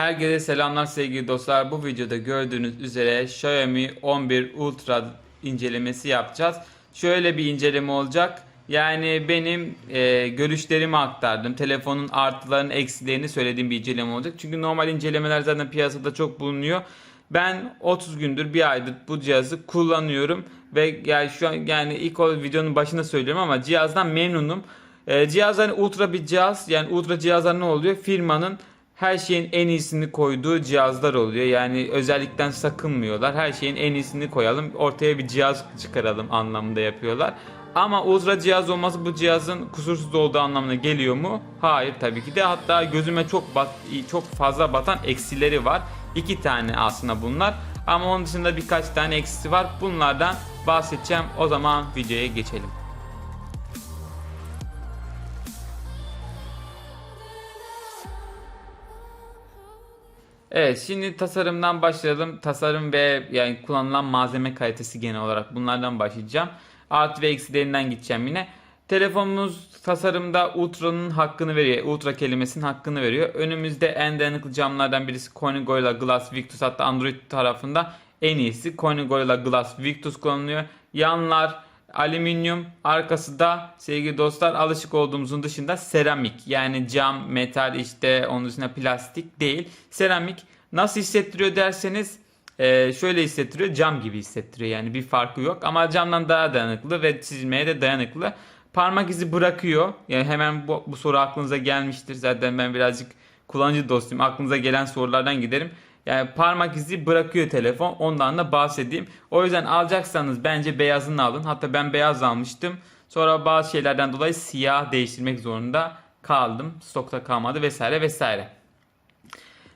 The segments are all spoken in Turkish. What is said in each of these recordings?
Herkese selamlar sevgili dostlar. Bu videoda gördüğünüz üzere Xiaomi 11 Ultra incelemesi yapacağız. Şöyle bir inceleme olacak. Yani benim e, görüşlerimi aktardım. Telefonun artılarını eksilerini söylediğim bir inceleme olacak. Çünkü normal incelemeler zaten piyasada çok bulunuyor. Ben 30 gündür bir aydır bu cihazı kullanıyorum ve yani şu an yani ilk o videonun başında söylüyorum ama cihazdan memnunum. E, cihaz hani ultra bir cihaz yani ultra cihazlar ne oluyor? Firmanın her şeyin en iyisini koyduğu cihazlar oluyor. Yani özellikten sakınmıyorlar. Her şeyin en iyisini koyalım. Ortaya bir cihaz çıkaralım anlamında yapıyorlar. Ama ultra cihaz olması bu cihazın kusursuz olduğu anlamına geliyor mu? Hayır tabii ki de. Hatta gözüme çok bat, çok fazla batan eksileri var. İki tane aslında bunlar. Ama onun dışında birkaç tane eksisi var. Bunlardan bahsedeceğim. O zaman videoya geçelim. Evet şimdi tasarımdan başlayalım. Tasarım ve yani kullanılan malzeme kalitesi genel olarak bunlardan başlayacağım. Artı ve eksilerinden gideceğim yine. Telefonumuz tasarımda Ultra'nın hakkını veriyor. Ultra kelimesinin hakkını veriyor. Önümüzde en dayanıklı camlardan birisi Corning Gorilla Glass Victus hatta Android tarafında en iyisi Corning Gorilla Glass Victus kullanılıyor. Yanlar alüminyum, arkası da sevgili dostlar alışık olduğumuzun dışında seramik. Yani cam, metal işte onun dışında plastik değil. Seramik nasıl hissettiriyor derseniz e, şöyle hissettiriyor cam gibi hissettiriyor yani bir farkı yok ama camdan daha dayanıklı ve çizilmeye de dayanıklı. Parmak izi bırakıyor. Yani hemen bu, bu soru aklınıza gelmiştir. Zaten ben birazcık kullanıcı dostuyum. Aklınıza gelen sorulardan giderim. Yani parmak izi bırakıyor telefon. Ondan da bahsedeyim. O yüzden alacaksanız bence beyazını alın. Hatta ben beyaz almıştım. Sonra bazı şeylerden dolayı siyah değiştirmek zorunda kaldım. Stokta kalmadı vesaire vesaire.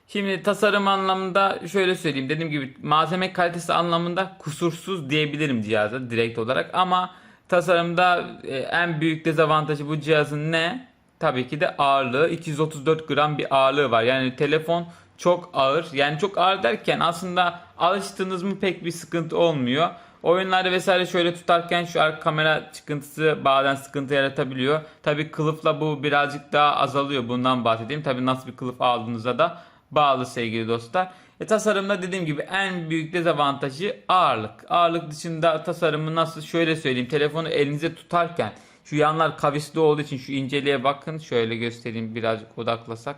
Şimdi tasarım anlamında şöyle söyleyeyim. Dediğim gibi malzeme kalitesi anlamında kusursuz diyebilirim cihaza direkt olarak. Ama tasarımda e, en büyük dezavantajı bu cihazın ne? Tabii ki de ağırlığı. 234 gram bir ağırlığı var. Yani telefon çok ağır. Yani çok ağır derken aslında alıştığınız mı pek bir sıkıntı olmuyor. Oyunlarda vesaire şöyle tutarken şu arka kamera çıkıntısı bazen sıkıntı yaratabiliyor. Tabi kılıfla bu birazcık daha azalıyor. Bundan bahsedeyim. Tabi nasıl bir kılıf aldığınızda da bağlı sevgili dostlar. E, tasarımda dediğim gibi en büyük dezavantajı ağırlık. Ağırlık dışında tasarımı nasıl şöyle söyleyeyim. Telefonu elinize tutarken şu yanlar kavisli olduğu için şu inceliğe bakın. Şöyle göstereyim birazcık odaklasak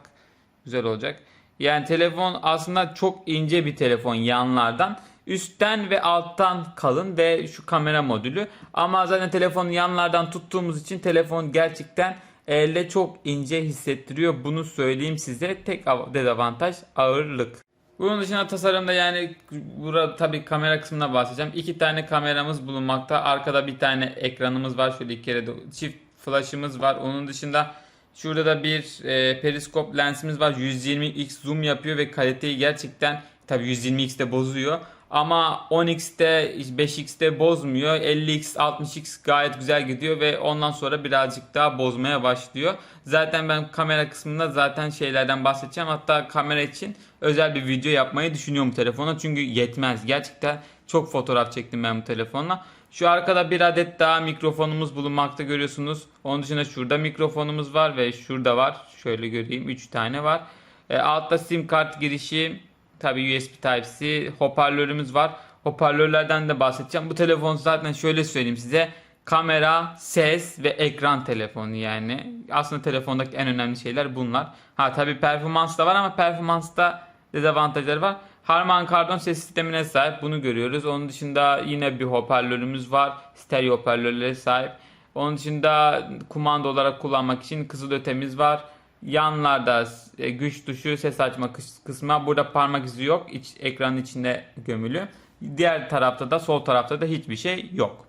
güzel olacak. Yani telefon aslında çok ince bir telefon yanlardan. Üstten ve alttan kalın ve şu kamera modülü. Ama zaten telefonu yanlardan tuttuğumuz için telefon gerçekten elde çok ince hissettiriyor. Bunu söyleyeyim size. Tek dezavantaj ağırlık. Bunun dışında tasarımda yani burada tabii kamera kısmına bahsedeceğim. İki tane kameramız bulunmakta. Arkada bir tane ekranımız var. Şöyle iki kere de çift flash'ımız var. Onun dışında Şurada da bir e, periskop lensimiz var. 120x zoom yapıyor ve kaliteyi gerçekten tabi 120x'te bozuyor. Ama 10x'te 5x'te bozmuyor. 50x 60x gayet güzel gidiyor ve ondan sonra birazcık daha bozmaya başlıyor. Zaten ben kamera kısmında zaten şeylerden bahsedeceğim. Hatta kamera için özel bir video yapmayı düşünüyorum telefona. Çünkü yetmez. Gerçekten çok fotoğraf çektim ben bu telefonla. Şu arkada bir adet daha mikrofonumuz bulunmakta görüyorsunuz. Onun dışında şurada mikrofonumuz var ve şurada var. Şöyle göreyim 3 tane var. E, altta sim kart girişi tabi USB Type-C hoparlörümüz var. Hoparlörlerden de bahsedeceğim. Bu telefon zaten şöyle söyleyeyim size. Kamera, ses ve ekran telefonu yani. Aslında telefondaki en önemli şeyler bunlar. Ha tabi performans da var ama performansta dezavantajları var. Harman Kardon ses sistemine sahip. Bunu görüyoruz. Onun dışında yine bir hoparlörümüz var. Stereo hoparlörlere sahip. Onun dışında kumanda olarak kullanmak için kızıl ötemiz var. Yanlarda e, güç tuşu, ses açma kısmı. Burada parmak izi yok. İç, ekranın içinde gömülü. Diğer tarafta da sol tarafta da hiçbir şey yok.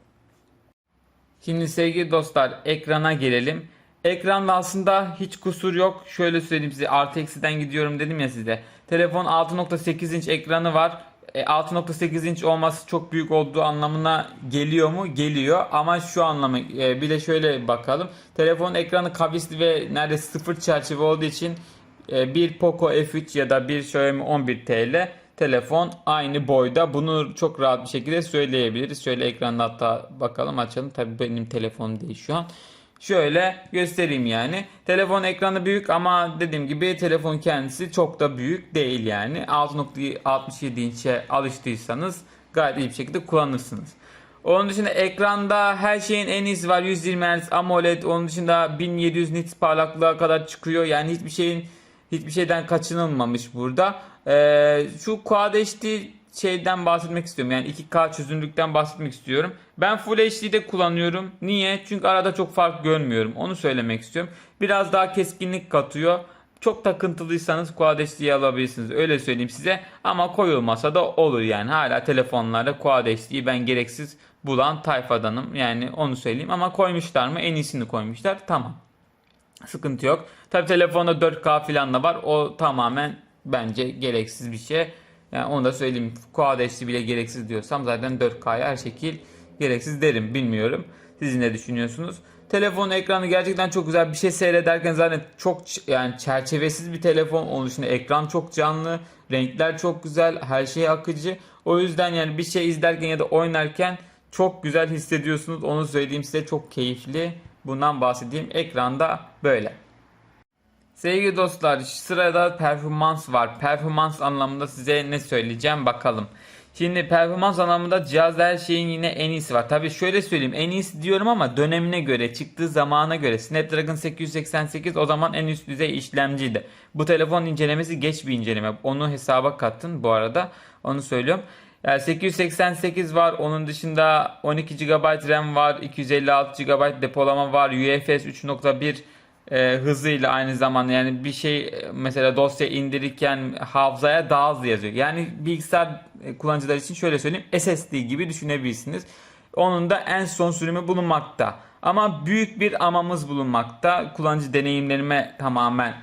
Şimdi sevgili dostlar ekrana gelelim. Ekranda aslında hiç kusur yok. Şöyle söyleyeyim size artı eksiden gidiyorum dedim ya size. Telefon 6.8 inç ekranı var. 6.8 e, inç olması çok büyük olduğu anlamına geliyor mu? Geliyor ama şu anlamı e, bir de şöyle bakalım. Telefon ekranı kavisli ve neredeyse sıfır çerçeve olduğu için e, bir Poco F3 ya da bir Xiaomi 11 TL telefon aynı boyda. Bunu çok rahat bir şekilde söyleyebiliriz. Şöyle ekranda hatta bakalım açalım. Tabii benim telefonum değil şu an. Şöyle göstereyim yani. Telefon ekranı büyük ama dediğim gibi telefon kendisi çok da büyük değil yani. 6.67 inçe alıştıysanız gayet iyi bir şekilde kullanırsınız. Onun dışında ekranda her şeyin en iyisi var. 120 Hz AMOLED. Onun dışında 1700 nits parlaklığa kadar çıkıyor. Yani hiçbir şeyin hiçbir şeyden kaçınılmamış burada. Ee, şu Quad HD şeyden bahsetmek istiyorum. Yani 2K çözünürlükten bahsetmek istiyorum. Ben Full HD'de kullanıyorum. Niye? Çünkü arada çok fark görmüyorum. Onu söylemek istiyorum. Biraz daha keskinlik katıyor. Çok takıntılıysanız Quad HD'yi alabilirsiniz. Öyle söyleyeyim size. Ama koyulmasa da olur yani. Hala telefonlarda Quad HD'yi ben gereksiz bulan tayfadanım. Yani onu söyleyeyim. Ama koymuşlar mı? En iyisini koymuşlar. Tamam. Sıkıntı yok. Tabi telefonda 4K falan da var. O tamamen bence gereksiz bir şey. Yani onu da söyleyeyim. Quad HD bile gereksiz diyorsam zaten 4K'ya her şekil gereksiz derim. Bilmiyorum. Siz ne düşünüyorsunuz? Telefon ekranı gerçekten çok güzel. Bir şey seyrederken zaten çok yani çerçevesiz bir telefon. Onun dışında ekran çok canlı. Renkler çok güzel. Her şey akıcı. O yüzden yani bir şey izlerken ya da oynarken çok güzel hissediyorsunuz. Onu söyleyeyim size çok keyifli. Bundan bahsedeyim. Ekranda böyle. Sevgili dostlar sırada performans var. Performans anlamında size ne söyleyeceğim bakalım. Şimdi performans anlamında cihazda her şeyin yine en iyisi var. Tabi şöyle söyleyeyim en iyisi diyorum ama dönemine göre çıktığı zamana göre Snapdragon 888 o zaman en üst düzey işlemciydi. Bu telefon incelemesi geç bir inceleme. Onu hesaba kattın bu arada. Onu söylüyorum. Yani 888 var. Onun dışında 12 GB RAM var. 256 GB depolama var. UFS 3.1 e, hızıyla aynı zamanda yani bir şey mesela dosya indirirken hafızaya daha hızlı yazıyor. Yani bilgisayar kullanıcılar için şöyle söyleyeyim SSD gibi düşünebilirsiniz. Onun da en son sürümü bulunmakta. Ama büyük bir amamız bulunmakta. Kullanıcı deneyimlerime tamamen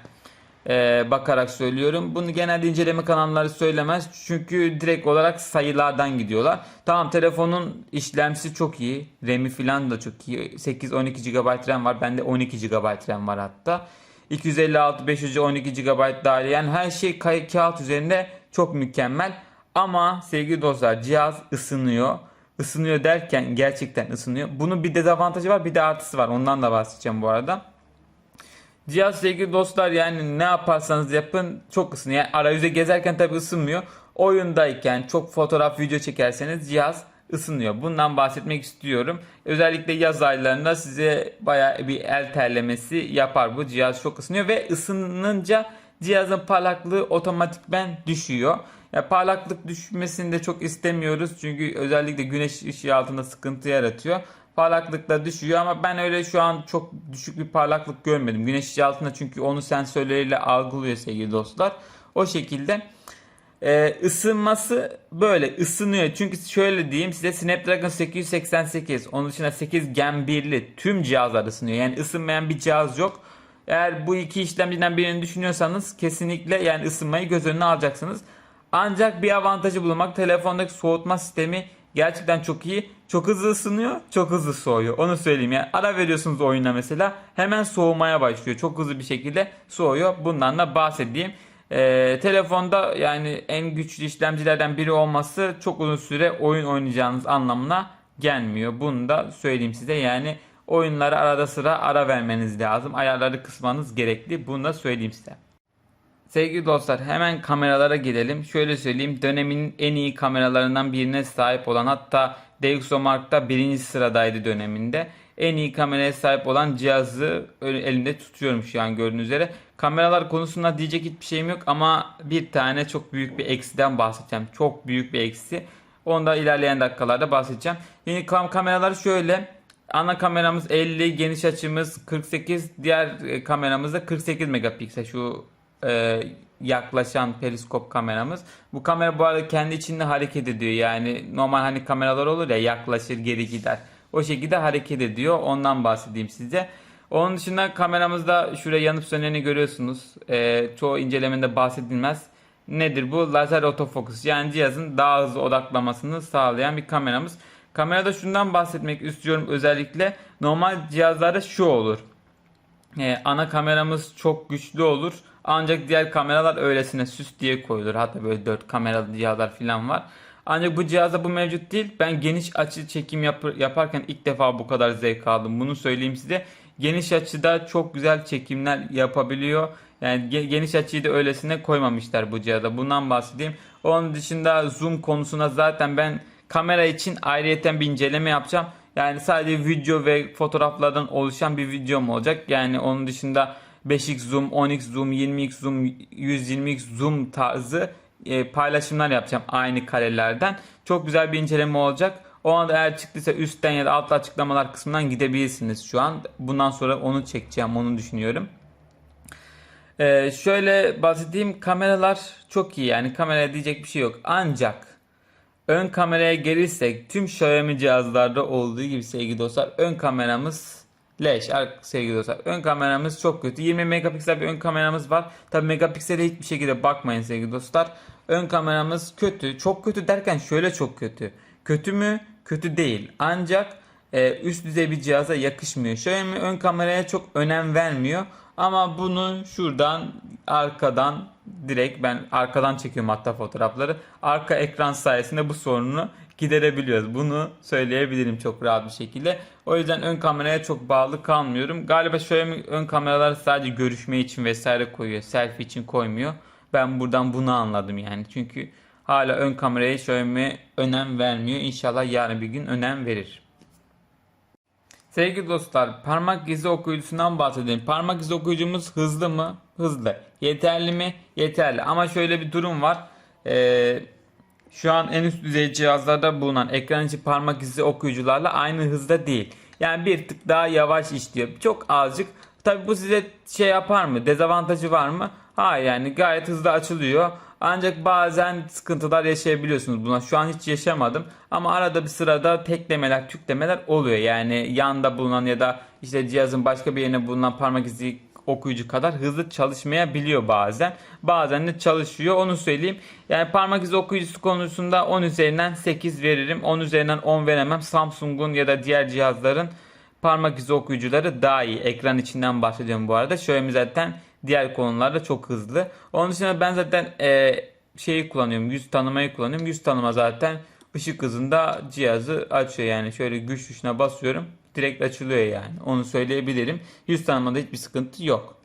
e, bakarak söylüyorum. Bunu genelde inceleme kanalları söylemez. Çünkü direkt olarak sayılardan gidiyorlar. Tamam telefonun işlemcisi çok iyi. RAM'i falan da çok iyi. 8-12 GB RAM var. Bende 12 GB RAM var hatta. 256 500 12 GB dahil. Yani her şey kay- kağıt üzerinde çok mükemmel. Ama sevgili dostlar cihaz ısınıyor. Isınıyor derken gerçekten ısınıyor. Bunun bir dezavantajı var bir de artısı var. Ondan da bahsedeceğim bu arada. Cihaz sevgili dostlar yani ne yaparsanız yapın çok ısınıyor. Yani arayüze gezerken tabi ısınmıyor. Oyundayken çok fotoğraf video çekerseniz cihaz ısınıyor. Bundan bahsetmek istiyorum. Özellikle yaz aylarında size baya bir el terlemesi yapar bu. Cihaz çok ısınıyor ve ısınınca cihazın parlaklığı otomatikmen düşüyor. Ya parlaklık düşmesini de çok istemiyoruz. Çünkü özellikle güneş ışığı altında sıkıntı yaratıyor. Parlaklık da düşüyor ama ben öyle şu an çok düşük bir parlaklık görmedim. Güneş altında çünkü onu sensörleriyle algılıyor sevgili dostlar. O şekilde ee, ısınması böyle ısınıyor. Çünkü şöyle diyeyim size Snapdragon 888 onun dışında 8 Gen 1'li tüm cihazlar ısınıyor. Yani ısınmayan bir cihaz yok. Eğer bu iki işlemciden birini düşünüyorsanız kesinlikle yani ısınmayı göz önüne alacaksınız. Ancak bir avantajı bulunmak telefondaki soğutma sistemi gerçekten çok iyi. Çok hızlı ısınıyor, çok hızlı soğuyor. Onu söyleyeyim yani. Ara veriyorsunuz oyuna mesela hemen soğumaya başlıyor. Çok hızlı bir şekilde soğuyor. Bundan da bahsedeyim. Ee, telefonda yani en güçlü işlemcilerden biri olması çok uzun süre oyun oynayacağınız anlamına gelmiyor. Bunu da söyleyeyim size. Yani oyunlara arada sıra ara vermeniz lazım. Ayarları kısmanız gerekli. Bunu da söyleyeyim size. Sevgili dostlar hemen kameralara gidelim. Şöyle söyleyeyim dönemin en iyi kameralarından birine sahip olan hatta DxOMark'ta birinci sıradaydı döneminde. En iyi kameraya sahip olan cihazı elimde tutuyorum şu an gördüğünüz üzere. Kameralar konusunda diyecek hiçbir şeyim yok ama bir tane çok büyük bir eksiden bahsedeceğim. Çok büyük bir eksi. Onu da ilerleyen dakikalarda bahsedeceğim. Yeni kam kameralar şöyle. Ana kameramız 50, geniş açımız 48, diğer e, kameramız da 48 megapiksel. Şu e, yaklaşan periskop kameramız. Bu kamera bu arada kendi içinde hareket ediyor. Yani normal hani kameralar olur ya yaklaşır geri gider. O şekilde hareket ediyor. Ondan bahsedeyim size. Onun dışında kameramızda şuraya yanıp söneni görüyorsunuz. E, çoğu incelemede bahsedilmez. Nedir bu? Lazer autofocus. Yani cihazın daha hızlı odaklamasını sağlayan bir kameramız. Kamerada şundan bahsetmek istiyorum özellikle. Normal cihazlarda şu olur. Ee, ana kameramız çok güçlü olur. Ancak diğer kameralar öylesine süs diye koyulur. Hatta böyle 4 kameralı cihazlar falan var. Ancak bu cihazda bu mevcut değil. Ben geniş açı çekim yap- yaparken ilk defa bu kadar zevk aldım. Bunu söyleyeyim size. geniş açıda çok güzel çekimler yapabiliyor. Yani ge- geniş açıyı da öylesine koymamışlar bu cihazda. Bundan bahsedeyim. Onun dışında zoom konusuna zaten ben kamera için ayrıyeten bir inceleme yapacağım. Yani sadece video ve fotoğraflardan oluşan bir videom olacak. Yani onun dışında 5x zoom, 10x zoom, 20x zoom, 120x zoom tarzı e, paylaşımlar yapacağım aynı karelerden. Çok güzel bir inceleme olacak. O anda eğer çıktıysa üstten ya da alt açıklamalar kısmından gidebilirsiniz şu an. Bundan sonra onu çekeceğim, onu düşünüyorum. Ee, şöyle bahsedeyim kameralar çok iyi yani kameraya diyecek bir şey yok. Ancak ön kameraya gelirsek tüm Xiaomi cihazlarda olduğu gibi sevgili dostlar ön kameramız leş sevgili dostlar. Ön kameramız çok kötü. 20 megapiksel bir ön kameramız var. Tabi megapiksele hiçbir şekilde bakmayın sevgili dostlar. Ön kameramız kötü. Çok kötü derken şöyle çok kötü. Kötü mü? Kötü değil. Ancak e, üst düzey bir cihaza yakışmıyor. Xiaomi ön kameraya çok önem vermiyor. Ama bunu şuradan arkadan direkt ben arkadan çekiyorum hatta fotoğrafları. Arka ekran sayesinde bu sorunu giderebiliyoruz. Bunu söyleyebilirim çok rahat bir şekilde. O yüzden ön kameraya çok bağlı kalmıyorum. Galiba Xiaomi ön kameralar sadece görüşme için vesaire koyuyor. Selfie için koymuyor. Ben buradan bunu anladım yani. Çünkü hala ön kameraya Xiaomi önem vermiyor. İnşallah yarın bir gün önem verir. Sevgili dostlar, parmak izi okuyucusundan bahsedelim. Parmak izi okuyucumuz hızlı mı? Hızlı. Yeterli mi? Yeterli. Ama şöyle bir durum var. Ee, şu an en üst düzey cihazlarda bulunan ekran içi parmak izi okuyucularla aynı hızda değil. Yani bir tık daha yavaş işliyor. Çok azıcık. Tabi bu size şey yapar mı? Dezavantajı var mı? Hayır yani gayet hızlı açılıyor. Ancak bazen sıkıntılar yaşayabiliyorsunuz buna. Şu an hiç yaşamadım. Ama arada bir sırada teklemeler, tüklemeler oluyor. Yani yanda bulunan ya da işte cihazın başka bir yerine bulunan parmak izi okuyucu kadar hızlı çalışmayabiliyor bazen. Bazen de çalışıyor onu söyleyeyim. Yani parmak izi okuyucusu konusunda 10 üzerinden 8 veririm. 10 üzerinden 10 veremem. Samsung'un ya da diğer cihazların parmak izi okuyucuları daha iyi. Ekran içinden bahsediyorum bu arada. Xiaomi zaten diğer konularda çok hızlı. Onun dışında ben zaten e, şeyi kullanıyorum. Yüz tanımayı kullanıyorum. Yüz tanıma zaten ışık hızında cihazı açıyor. Yani şöyle güç tuşuna basıyorum. Direkt açılıyor yani. Onu söyleyebilirim. Yüz tanımada hiçbir sıkıntı yok.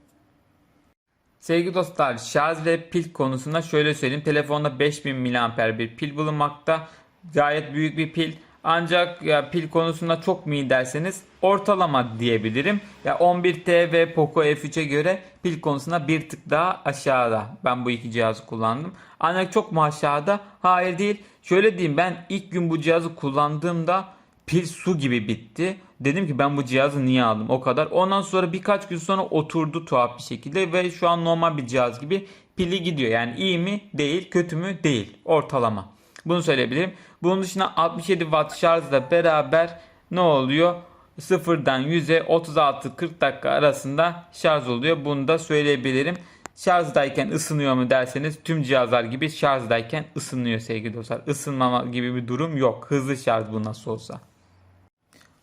Sevgili dostlar şarj ve pil konusunda şöyle söyleyeyim. Telefonda 5000 mAh bir pil bulunmakta. Gayet büyük bir pil. Ancak ya pil konusunda çok mu iyi derseniz ortalama diyebilirim. Ya 11T ve Poco F3'e göre pil konusunda bir tık daha aşağıda. Ben bu iki cihazı kullandım. Ancak çok mu aşağıda? Hayır değil. Şöyle diyeyim ben ilk gün bu cihazı kullandığımda pil su gibi bitti. Dedim ki ben bu cihazı niye aldım o kadar. Ondan sonra birkaç gün sonra oturdu tuhaf bir şekilde ve şu an normal bir cihaz gibi pili gidiyor. Yani iyi mi? Değil. Kötü mü? Değil. Ortalama. Bunu söyleyebilirim. Bunun dışında 67 watt şarjla beraber ne oluyor? Sıfırdan 100'e 36-40 dakika arasında şarj oluyor. Bunu da söyleyebilirim. Şarjdayken ısınıyor mu derseniz tüm cihazlar gibi şarjdayken ısınıyor sevgili dostlar. Isınmama gibi bir durum yok. Hızlı şarj bu nasıl olsa.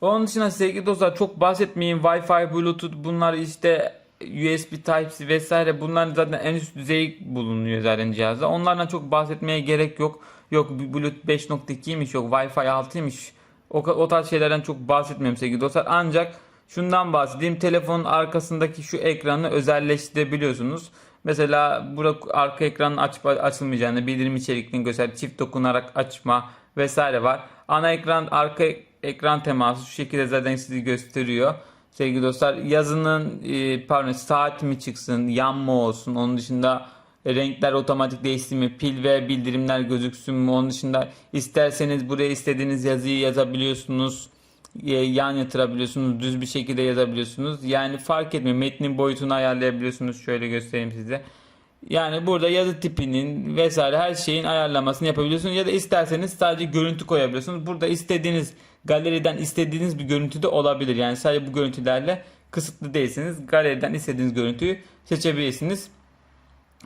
Onun dışında sevgili dostlar çok bahsetmeyin. Wi-Fi, Bluetooth bunlar işte USB Type-C vesaire bunlar zaten en üst düzey bulunuyor zaten cihazda. Onlardan çok bahsetmeye gerek yok. Yok Bluetooth 5.2'ymiş yok Wi-Fi 6'ymış. O, o tarz şeylerden çok bahsetmiyorum sevgili dostlar. Ancak şundan bahsedeyim. Telefonun arkasındaki şu ekranı özelleştirebiliyorsunuz. Mesela burada arka ekranın açıp açılmayacağını, bildirim içeriklerini göster, çift dokunarak açma vesaire var. Ana ekran arka ekran teması şu şekilde zaten sizi gösteriyor. Sevgili dostlar yazının e, pardon saat mi çıksın, yanma olsun. Onun dışında renkler otomatik değişsin mi, pil ve bildirimler gözüksün mü? Onun dışında isterseniz buraya istediğiniz yazıyı yazabiliyorsunuz. E, yan yatırabiliyorsunuz, düz bir şekilde yazabiliyorsunuz. Yani fark etmiyor. Metnin boyutunu ayarlayabiliyorsunuz. Şöyle göstereyim size. Yani burada yazı tipinin vesaire her şeyin ayarlamasını yapabiliyorsunuz ya da isterseniz sadece görüntü koyabiliyorsunuz. Burada istediğiniz galeriden istediğiniz bir görüntü de olabilir. Yani sadece bu görüntülerle kısıtlı değilsiniz. Galeriden istediğiniz görüntüyü seçebilirsiniz.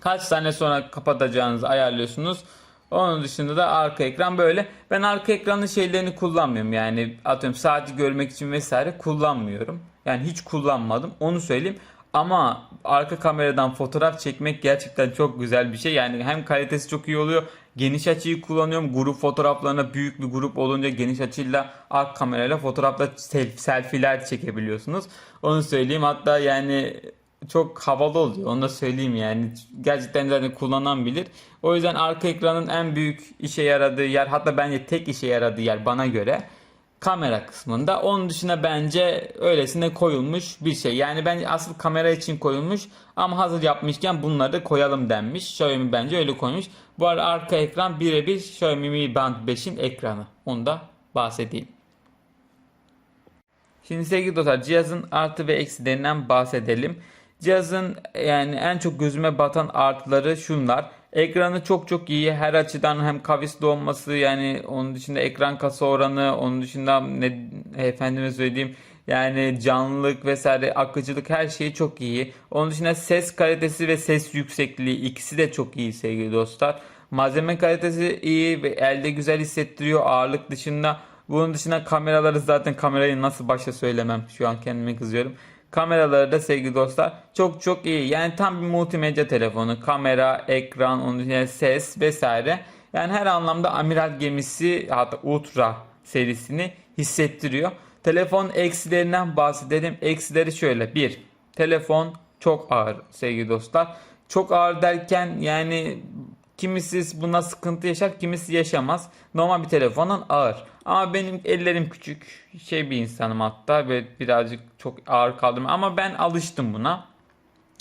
Kaç saniye sonra kapatacağınızı ayarlıyorsunuz. Onun dışında da arka ekran böyle. Ben arka ekranın şeylerini kullanmıyorum. Yani atıyorum saati görmek için vesaire kullanmıyorum. Yani hiç kullanmadım. Onu söyleyeyim. Ama arka kameradan fotoğraf çekmek gerçekten çok güzel bir şey. Yani hem kalitesi çok iyi oluyor. Geniş açıyı kullanıyorum. Grup fotoğraflarına büyük bir grup olunca geniş açıyla arka kamerayla fotoğrafla sel- selfie'ler çekebiliyorsunuz. Onu söyleyeyim. Hatta yani çok havalı oluyor. Onu da söyleyeyim yani. Gerçekten zaten kullanan bilir. O yüzden arka ekranın en büyük işe yaradığı yer hatta bence tek işe yaradığı yer bana göre kamera kısmında. Onun dışında bence öylesine koyulmuş bir şey. Yani bence asıl kamera için koyulmuş ama hazır yapmışken bunları da koyalım denmiş. Xiaomi bence öyle koymuş. Bu arada arka ekran birebir Xiaomi Mi Band 5'in ekranı. Onu da bahsedeyim. Şimdi sevgili dostlar cihazın artı ve eksilerinden bahsedelim. Cihazın yani en çok gözüme batan artıları şunlar. Ekranı çok çok iyi. Her açıdan hem kavisli olması yani onun dışında ekran kasa oranı, onun dışında ne efendime söyleyeyim yani canlılık vesaire akıcılık her şeyi çok iyi. Onun dışında ses kalitesi ve ses yüksekliği ikisi de çok iyi sevgili dostlar. Malzeme kalitesi iyi ve elde güzel hissettiriyor ağırlık dışında. Bunun dışında kameraları zaten kamerayı nasıl başta söylemem şu an kendime kızıyorum. Kameraları da sevgili dostlar çok çok iyi. Yani tam bir multimedya telefonu. Kamera, ekran, onun dışında ses vesaire. Yani her anlamda amiral gemisi hatta ultra serisini hissettiriyor. Telefon eksilerinden bahsedelim. Eksileri şöyle. Bir, telefon çok ağır sevgili dostlar. Çok ağır derken yani kimisi buna sıkıntı yaşar, kimisi yaşamaz. Normal bir telefonun ağır. Ama benim ellerim küçük, şey bir insanım hatta ve birazcık çok ağır kaldım. Ama ben alıştım buna.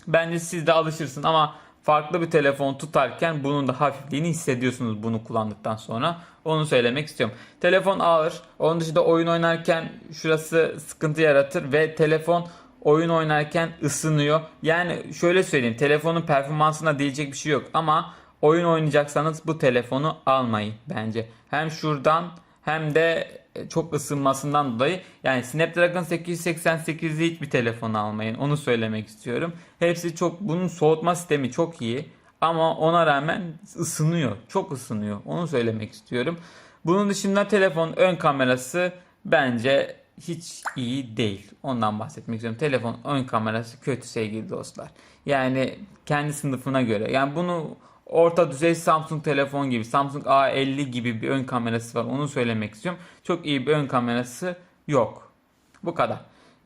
Bence siz de alışırsın ama farklı bir telefon tutarken bunun da hafifliğini hissediyorsunuz bunu kullandıktan sonra. Onu söylemek istiyorum. Telefon ağır. Onun dışında oyun oynarken şurası sıkıntı yaratır ve telefon oyun oynarken ısınıyor. Yani şöyle söyleyeyim telefonun performansına diyecek bir şey yok ama oyun oynayacaksanız bu telefonu almayın bence. Hem şuradan hem de çok ısınmasından dolayı yani Snapdragon 888'li hiçbir telefon almayın. Onu söylemek istiyorum. Hepsi çok bunun soğutma sistemi çok iyi ama ona rağmen ısınıyor. Çok ısınıyor. Onu söylemek istiyorum. Bunun dışında telefon ön kamerası bence hiç iyi değil. Ondan bahsetmek istiyorum. Telefon ön kamerası kötü sevgili dostlar. Yani kendi sınıfına göre. Yani bunu orta düzey Samsung telefon gibi Samsung A50 gibi bir ön kamerası var. Onu söylemek istiyorum. Çok iyi bir ön kamerası yok. Bu kadar.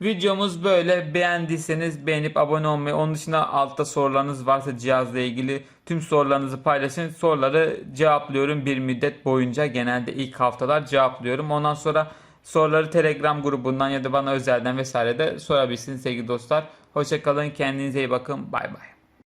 Videomuz böyle. Beğendiyseniz beğenip abone olmayı. Onun dışında altta sorularınız varsa cihazla ilgili tüm sorularınızı paylaşın. Soruları cevaplıyorum bir müddet boyunca. Genelde ilk haftalar cevaplıyorum. Ondan sonra soruları Telegram grubundan ya da bana özelden vesaire de sorabilirsiniz sevgili dostlar. Hoşçakalın. Kendinize iyi bakın. Bay bay.